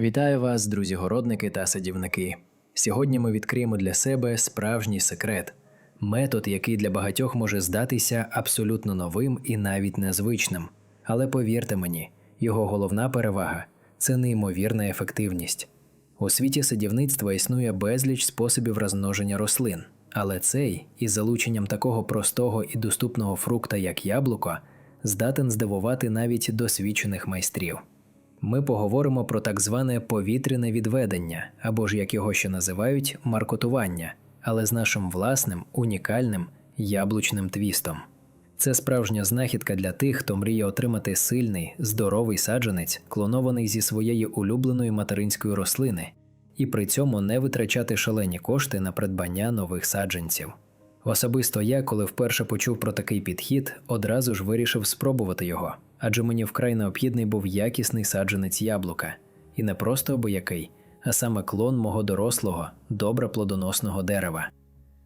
Вітаю вас, друзі городники та садівники. Сьогодні ми відкриємо для себе справжній секрет метод, який для багатьох може здатися абсолютно новим і навіть незвичним. Але повірте мені, його головна перевага це неймовірна ефективність. У світі садівництва існує безліч способів розмноження рослин, але цей, із залученням такого простого і доступного фрукта, як яблуко, здатен здивувати навіть досвідчених майстрів. Ми поговоримо про так зване повітряне відведення, або ж як його ще називають маркотування, але з нашим власним унікальним яблучним твістом. Це справжня знахідка для тих, хто мріє отримати сильний, здоровий саджанець, клонований зі своєї улюбленої материнської рослини, і при цьому не витрачати шалені кошти на придбання нових саджанців. Особисто я, коли вперше почув про такий підхід, одразу ж вирішив спробувати його, адже мені вкрай необхідний був якісний саджанець яблука, і не просто абиякий, а саме клон мого дорослого, добре плодоносного дерева.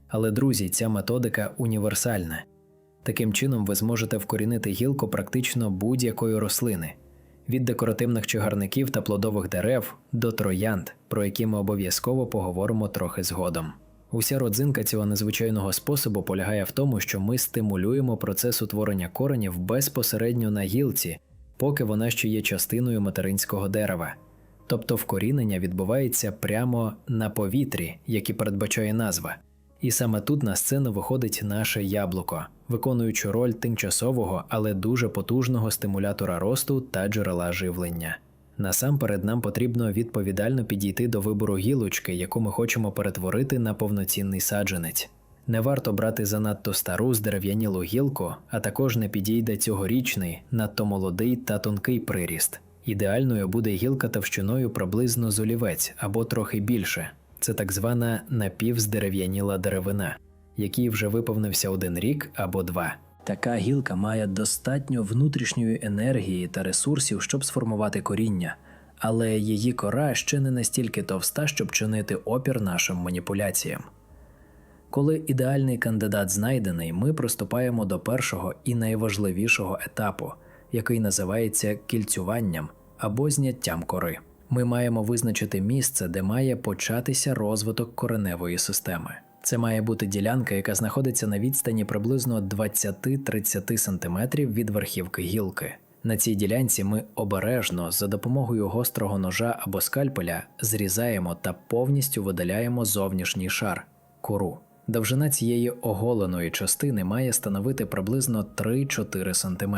Але друзі, ця методика універсальна. Таким чином ви зможете вкорінити гілку практично будь-якої рослини, від декоративних чагарників та плодових дерев до троянд, про які ми обов'язково поговоримо трохи згодом. Уся родзинка цього незвичайного способу полягає в тому, що ми стимулюємо процес утворення коренів безпосередньо на гілці, поки вона ще є частиною материнського дерева. Тобто вкорінення відбувається прямо на повітрі, як і передбачає назва. І саме тут на сцену виходить наше яблуко, виконуючи роль тимчасового, але дуже потужного стимулятора росту та джерела живлення. Насамперед нам потрібно відповідально підійти до вибору гілочки, яку ми хочемо перетворити на повноцінний саджанець. Не варто брати занадто стару здерев'янілу гілку, а також не підійде цьогорічний, надто молодий та тонкий приріст. Ідеальною буде гілка товщиною приблизно з олівець або трохи більше. Це так звана напівздерев'яніла деревина, якій вже виповнився один рік або два. Така гілка має достатньо внутрішньої енергії та ресурсів, щоб сформувати коріння, але її кора ще не настільки товста, щоб чинити опір нашим маніпуляціям. Коли ідеальний кандидат знайдений, ми приступаємо до першого і найважливішого етапу, який називається кільцюванням або зняттям кори. Ми маємо визначити місце, де має початися розвиток кореневої системи. Це має бути ділянка, яка знаходиться на відстані приблизно 20-30 см від верхівки гілки. На цій ділянці ми обережно за допомогою гострого ножа або скальпеля зрізаємо та повністю видаляємо зовнішній шар кору. Довжина цієї оголеної частини має становити приблизно 3-4 см.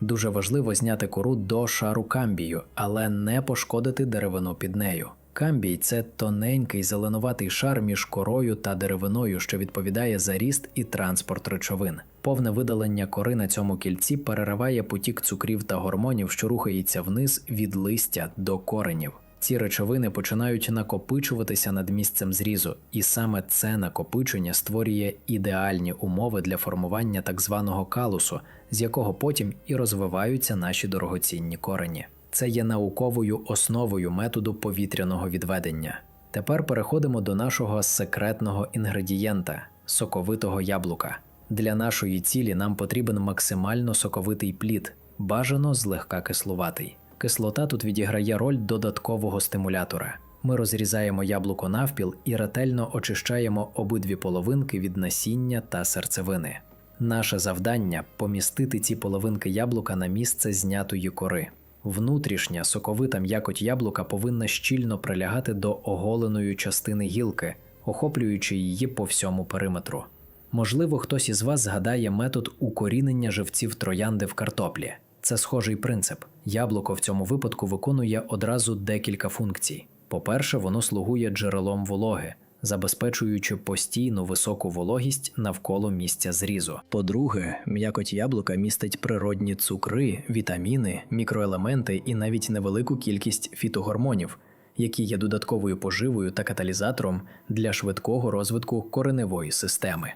Дуже важливо зняти кору до шару камбію, але не пошкодити деревину під нею. Камбій це тоненький зеленуватий шар між корою та деревиною, що відповідає за ріст і транспорт речовин. Повне видалення кори на цьому кільці перериває потік цукрів та гормонів, що рухається вниз від листя до коренів. Ці речовини починають накопичуватися над місцем зрізу, і саме це накопичення створює ідеальні умови для формування так званого калусу, з якого потім і розвиваються наші дорогоцінні корені. Це є науковою основою методу повітряного відведення. Тепер переходимо до нашого секретного інгредієнта соковитого яблука. Для нашої цілі нам потрібен максимально соковитий плід, бажано злегка кислуватий. Кислота тут відіграє роль додаткового стимулятора. Ми розрізаємо яблуко навпіл і ретельно очищаємо обидві половинки від насіння та серцевини. Наше завдання помістити ці половинки яблука на місце знятої кори. Внутрішня соковита м'якоть яблука повинна щільно прилягати до оголеної частини гілки, охоплюючи її по всьому периметру. Можливо, хтось із вас згадає метод укорінення живців троянди в картоплі. Це схожий принцип. Яблуко в цьому випадку виконує одразу декілька функцій. По-перше, воно слугує джерелом вологи, забезпечуючи постійну високу вологість навколо місця зрізу. По-друге, м'якоть яблука містить природні цукри, вітаміни, мікроелементи і навіть невелику кількість фітогормонів, які є додатковою поживою та каталізатором для швидкого розвитку кореневої системи.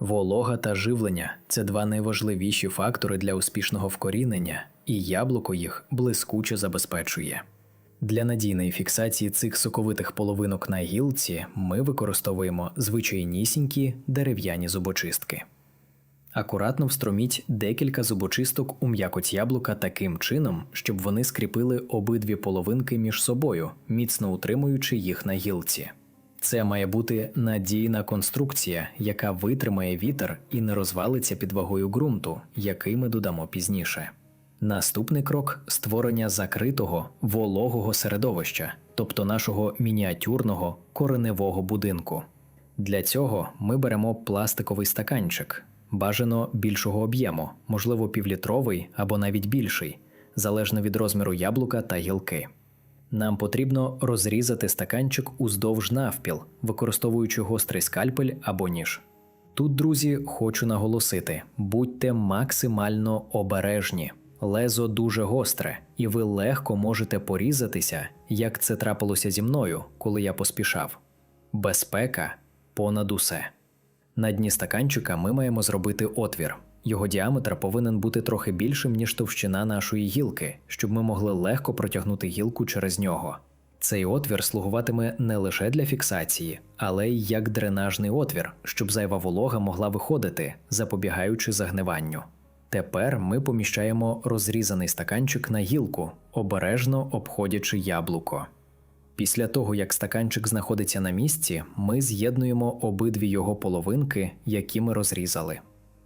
Волога та живлення це два найважливіші фактори для успішного вкорінення, і яблуко їх блискуче забезпечує. Для надійної фіксації цих соковитих половинок на гілці ми використовуємо звичайнісінькі дерев'яні зубочистки. Акуратно встроміть декілька зубочисток у м'якоть яблука таким чином, щоб вони скріпили обидві половинки між собою, міцно утримуючи їх на гілці. Це має бути надійна конструкція, яка витримає вітер і не розвалиться під вагою ґрунту, який ми додамо пізніше. Наступний крок створення закритого вологого середовища, тобто нашого мініатюрного кореневого будинку. Для цього ми беремо пластиковий стаканчик, бажано більшого об'єму, можливо, півлітровий або навіть більший, залежно від розміру яблука та гілки. Нам потрібно розрізати стаканчик уздовж навпіл, використовуючи гострий скальпель або ніж. Тут, друзі, хочу наголосити: будьте максимально обережні. Лезо дуже гостре, і ви легко можете порізатися, як це трапилося зі мною, коли я поспішав. Безпека понад усе. На дні стаканчика ми маємо зробити отвір. Його діаметр повинен бути трохи більшим, ніж товщина нашої гілки, щоб ми могли легко протягнути гілку через нього. Цей отвір слугуватиме не лише для фіксації, але й як дренажний отвір, щоб зайва волога могла виходити, запобігаючи загниванню. Тепер ми поміщаємо розрізаний стаканчик на гілку, обережно обходячи яблуко. Після того, як стаканчик знаходиться на місці, ми з'єднуємо обидві його половинки, які ми розрізали.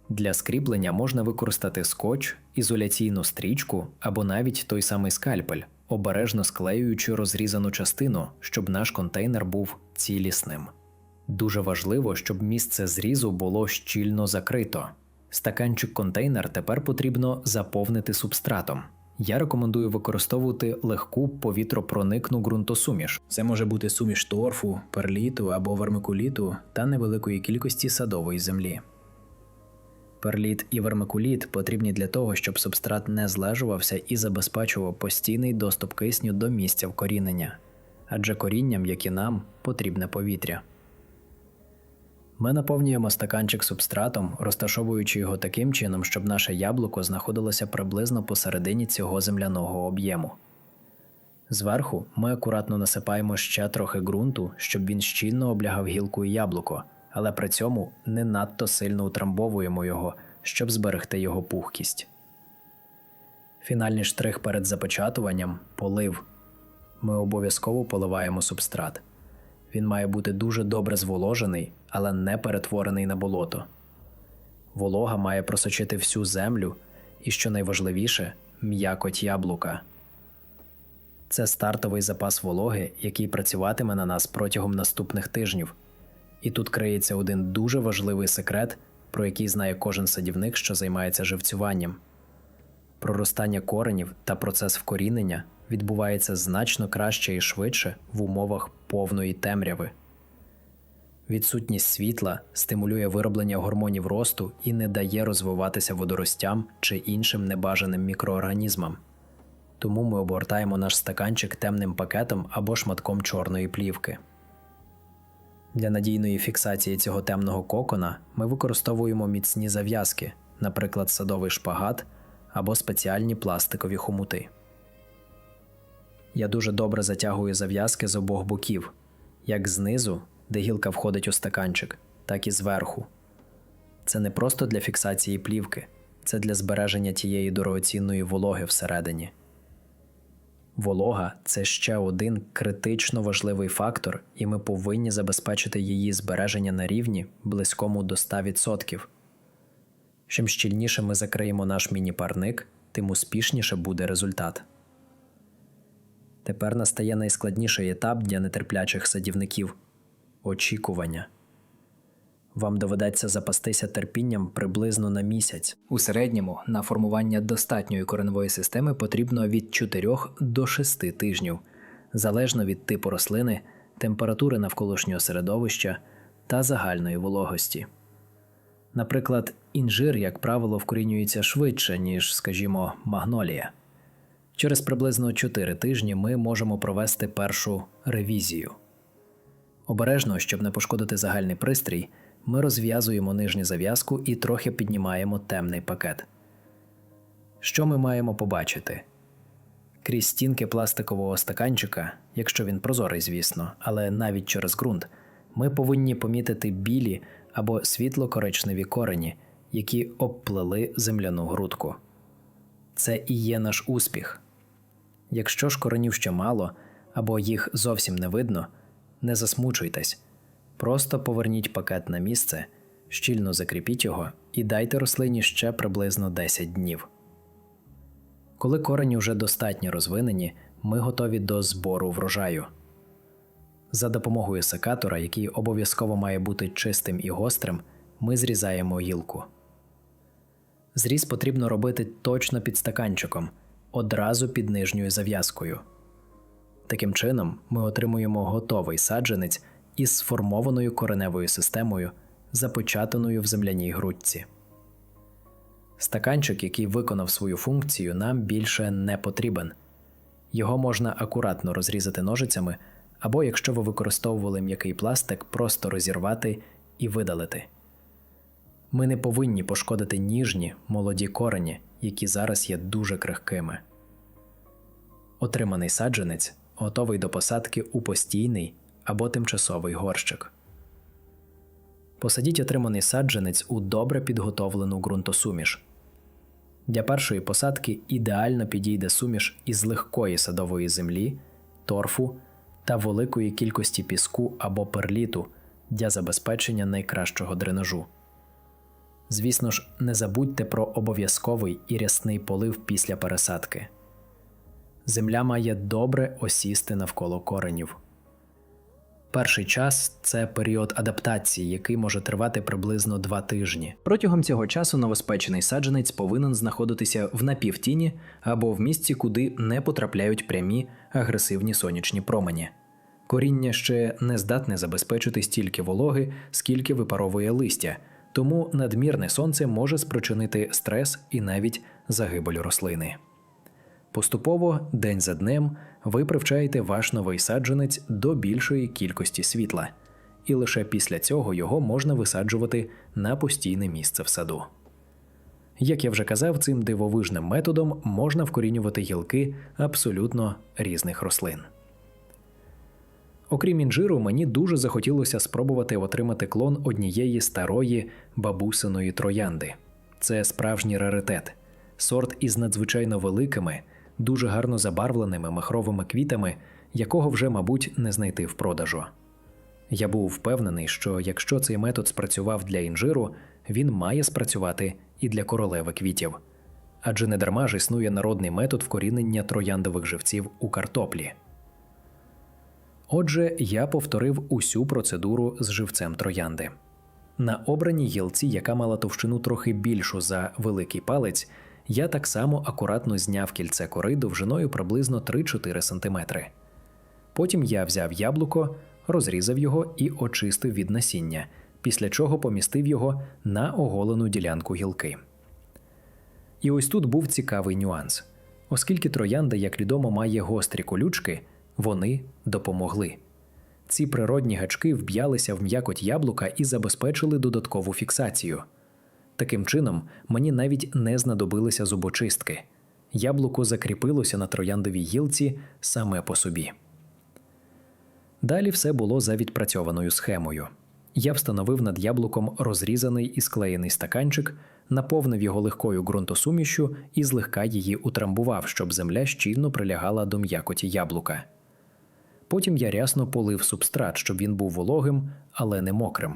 Для скріплення можна використати скотч, ізоляційну стрічку або навіть той самий скальпель, обережно склеюючи розрізану частину, щоб наш контейнер був цілісним. Дуже важливо, щоб місце зрізу було щільно закрито. Стаканчик-контейнер тепер потрібно заповнити субстратом. Я рекомендую використовувати легку повітропроникну ґрунтосуміш. Це може бути суміш торфу, перліту або вермикуліту та невеликої кількості садової землі. Перліт і вермикуліт потрібні для того, щоб субстрат не злежувався і забезпечував постійний доступ кисню до місця вкорінення, адже корінням, як і нам, потрібне повітря. Ми наповнюємо стаканчик субстратом, розташовуючи його таким чином, щоб наше яблуко знаходилося приблизно посередині цього земляного об'єму. Зверху ми акуратно насипаємо ще трохи ґрунту, щоб він щільно облягав гілку і яблуко, але при цьому не надто сильно утрамбовуємо його, щоб зберегти його пухкість. Фінальний штрих перед запечатуванням полив. Ми обов'язково поливаємо субстрат. Він має бути дуже добре зволожений, але не перетворений на болото. Волога має просочити всю землю і, що найважливіше, м'якоть яблука. Це стартовий запас вологи, який працюватиме на нас протягом наступних тижнів. І тут криється один дуже важливий секрет, про який знає кожен садівник, що займається живцюванням. Проростання коренів та процес вкорінення відбувається значно краще і швидше в умовах повної темряви. Відсутність світла стимулює вироблення гормонів росту і не дає розвиватися водоростям чи іншим небажаним мікроорганізмам. Тому ми обгортаємо наш стаканчик темним пакетом або шматком чорної плівки. Для надійної фіксації цього темного кокона ми використовуємо міцні зав'язки, наприклад, садовий шпагат або спеціальні пластикові хомути. Я дуже добре затягую зав'язки з обох боків, як знизу, де гілка входить у стаканчик, так і зверху. Це не просто для фіксації плівки, це для збереження тієї дорогоцінної вологи всередині. Волога це ще один критично важливий фактор, і ми повинні забезпечити її збереження на рівні близькому до 100%. Чим щільніше ми закриємо наш міні-парник, тим успішніше буде результат. Тепер настає найскладніший етап для нетерплячих садівників очікування. Вам доведеться запастися терпінням приблизно на місяць. У середньому на формування достатньої кореневої системи потрібно від 4 до 6 тижнів, залежно від типу рослини, температури навколишнього середовища та загальної вологості. Наприклад, інжир, як правило, вкорінюється швидше, ніж, скажімо, магнолія. Через приблизно 4 тижні ми можемо провести першу ревізію. Обережно, щоб не пошкодити загальний пристрій, ми розв'язуємо нижню зав'язку і трохи піднімаємо темний пакет. Що ми маємо побачити? Крізь стінки пластикового стаканчика, якщо він прозорий, звісно, але навіть через ґрунт, ми повинні помітити білі або світло-коричневі корені, які обплели земляну грудку. Це і є наш успіх. Якщо ж коренів ще мало або їх зовсім не видно, не засмучуйтесь, просто поверніть пакет на місце, щільно закріпіть його і дайте рослині ще приблизно 10 днів. Коли корені вже достатньо розвинені, ми готові до збору врожаю. За допомогою секатора, який обов'язково має бути чистим і гострим, ми зрізаємо гілку. Зріз потрібно робити точно під стаканчиком, одразу під нижньою зав'язкою. Таким чином, ми отримуємо готовий саджанець із сформованою кореневою системою, започатаною в земляній грудці. Стаканчик, який виконав свою функцію, нам більше не потрібен. Його можна акуратно розрізати ножицями, або, якщо ви використовували м'який пластик, просто розірвати і видалити. Ми не повинні пошкодити ніжні, молоді корені, які зараз є дуже крихкими. Отриманий саджанець готовий до посадки у постійний або тимчасовий горщик. Посадіть отриманий саджанець у добре підготовлену ґрунтосуміш. Для першої посадки ідеально підійде суміш із легкої садової землі, торфу та великої кількості піску або перліту для забезпечення найкращого дренажу. Звісно ж, не забудьте про обов'язковий і рясний полив після пересадки. Земля має добре осісти навколо коренів. Перший час це період адаптації, який може тривати приблизно два тижні. Протягом цього часу новоспечений саджанець повинен знаходитися в напівтіні або в місці, куди не потрапляють прямі агресивні сонячні промені. Коріння ще не здатне забезпечити стільки вологи, скільки випаровує листя, тому надмірне сонце може спричинити стрес і навіть загибель рослини. Поступово, день за днем, ви привчаєте ваш новий саджанець до більшої кількості світла, і лише після цього його можна висаджувати на постійне місце в саду. Як я вже казав, цим дивовижним методом можна вкорінювати гілки абсолютно різних рослин. Окрім інжиру, мені дуже захотілося спробувати отримати клон однієї старої бабусиної троянди. Це справжній раритет, сорт із надзвичайно великими, дуже гарно забарвленими махровими квітами, якого вже, мабуть, не знайти в продажу. Я був впевнений, що якщо цей метод спрацював для інжиру, він має спрацювати і для королеви квітів. Адже не дарма ж існує народний метод вкорінення трояндових живців у картоплі. Отже, я повторив усю процедуру з живцем троянди. На обраній гілці, яка мала товщину трохи більшу за великий палець, я так само акуратно зняв кільце кори довжиною приблизно 3-4 см. Потім я взяв яблуко, розрізав його і очистив від насіння, після чого помістив його на оголену ділянку гілки. І ось тут був цікавий нюанс. Оскільки троянда, як відомо, має гострі колючки, вони допомогли. Ці природні гачки вб'ялися в м'якоть яблука і забезпечили додаткову фіксацію. Таким чином, мені навіть не знадобилися зубочистки. Яблуко закріпилося на трояндовій гілці саме по собі. Далі все було за відпрацьованою схемою. Я встановив над яблуком розрізаний і склеєний стаканчик, наповнив його легкою ґрунтосумішю і злегка її утрамбував, щоб земля щільно прилягала до м'якоті яблука. Потім я рясно полив субстрат, щоб він був вологим, але не мокрим.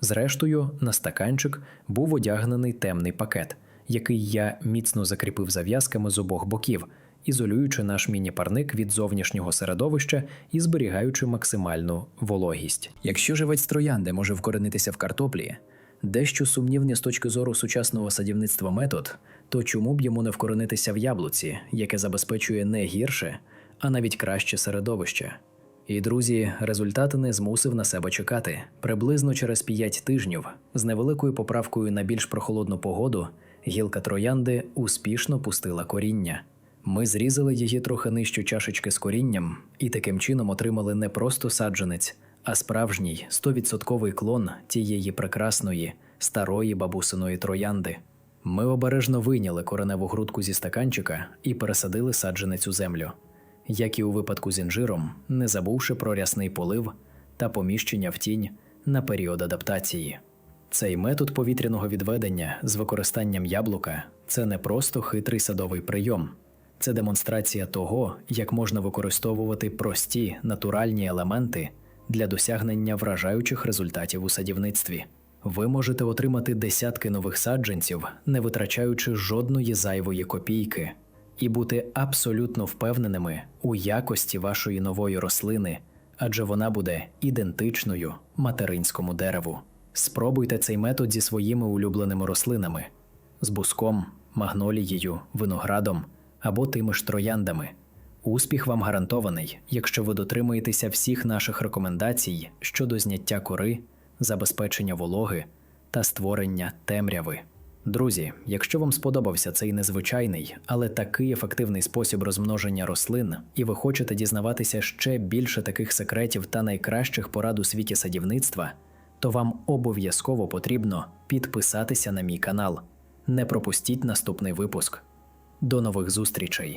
Зрештою, на стаканчик був одягнений темний пакет, який я міцно закріпив зав'язками з обох боків, ізолюючи наш міні-парник від зовнішнього середовища і зберігаючи максимальну вологість. Якщо живець троянди може вкоренитися в картоплі, дещо сумнівний з точки зору сучасного садівництва метод, то чому б йому не вкоренитися в яблуці, яке забезпечує не гірше, а навіть краще середовище? І, друзі, результат не змусив на себе чекати. Приблизно через 5 тижнів, з невеликою поправкою на більш прохолодну погоду, гілка троянди успішно пустила коріння. Ми зрізали її трохи нижче чашечки з корінням і таким чином отримали не просто саджанець, а справжній 100% клон тієї прекрасної старої бабусиної троянди. Ми обережно вийняли кореневу грудку зі стаканчика і пересадили саджанець у землю як і у випадку з інжиром, не забувши про рясний полив та поміщення в тінь на період адаптації. Цей метод повітряного відведення з використанням яблука це не просто хитрий садовий прийом, це демонстрація того, як можна використовувати прості натуральні елементи для досягнення вражаючих результатів у садівництві. Ви можете отримати десятки нових саджанців, не витрачаючи жодної зайвої копійки, і бути абсолютно впевненими у якості вашої нової рослини, адже вона буде ідентичною материнському дереву. Спробуйте цей метод зі своїми улюбленими рослинами з буском, магнолією, виноградом або тими ж трояндами. Успіх вам гарантований, якщо ви дотримуєтеся всіх наших рекомендацій щодо зняття кори, забезпечення вологи та створення темряви. Друзі, якщо вам сподобався цей незвичайний, але такий ефективний спосіб розмноження рослин, і ви хочете дізнаватися ще більше таких секретів та найкращих порад у світі садівництва, то вам обов'язково потрібно підписатися на мій канал. Не пропустіть наступний випуск. До нових зустрічей!